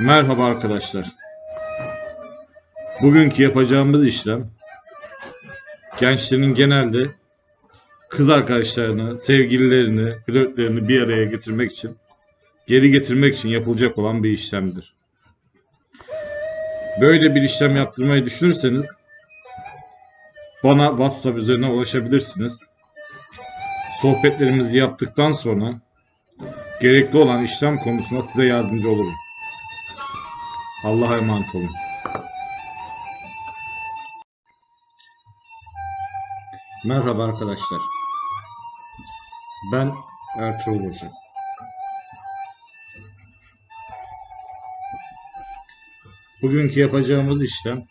Merhaba arkadaşlar. Bugünkü yapacağımız işlem gençlerin genelde kız arkadaşlarını, sevgililerini, flörtlerini bir araya getirmek için, geri getirmek için yapılacak olan bir işlemdir. Böyle bir işlem yaptırmayı düşünürseniz bana WhatsApp üzerinden ulaşabilirsiniz. Sohbetlerimizi yaptıktan sonra gerekli olan işlem konusunda size yardımcı olurum. Allah'a emanet olun. Merhaba arkadaşlar. Ben Ertuğrul Hoca. Bugünkü yapacağımız işlem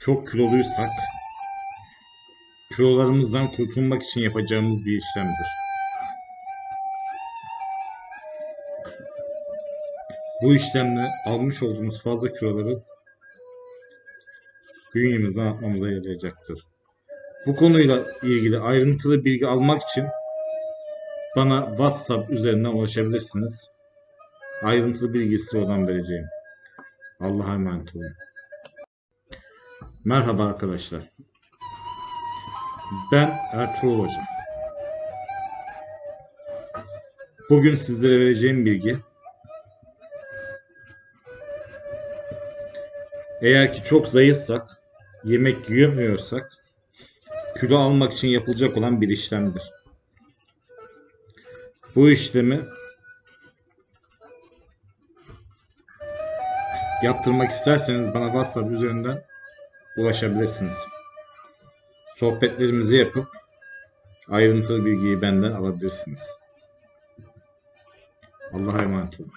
çok kiloluysak kilolarımızdan kurtulmak için yapacağımız bir işlemdir. Bu işlemle almış olduğumuz fazla kiloları bünyemizden atmamıza yarayacaktır. Bu konuyla ilgili ayrıntılı bilgi almak için bana WhatsApp üzerinden ulaşabilirsiniz. Ayrıntılı bilgiyi size oradan vereceğim. Allah'a emanet olun. Merhaba arkadaşlar. Ben Ertuğrul Hoca. Bugün sizlere vereceğim bilgi Eğer ki çok zayıfsak, yemek yiyemiyorsak, kilo almak için yapılacak olan bir işlemdir. Bu işlemi yaptırmak isterseniz bana WhatsApp üzerinden ulaşabilirsiniz. Sohbetlerimizi yapıp ayrıntılı bilgiyi benden alabilirsiniz. Allah'a emanet olun.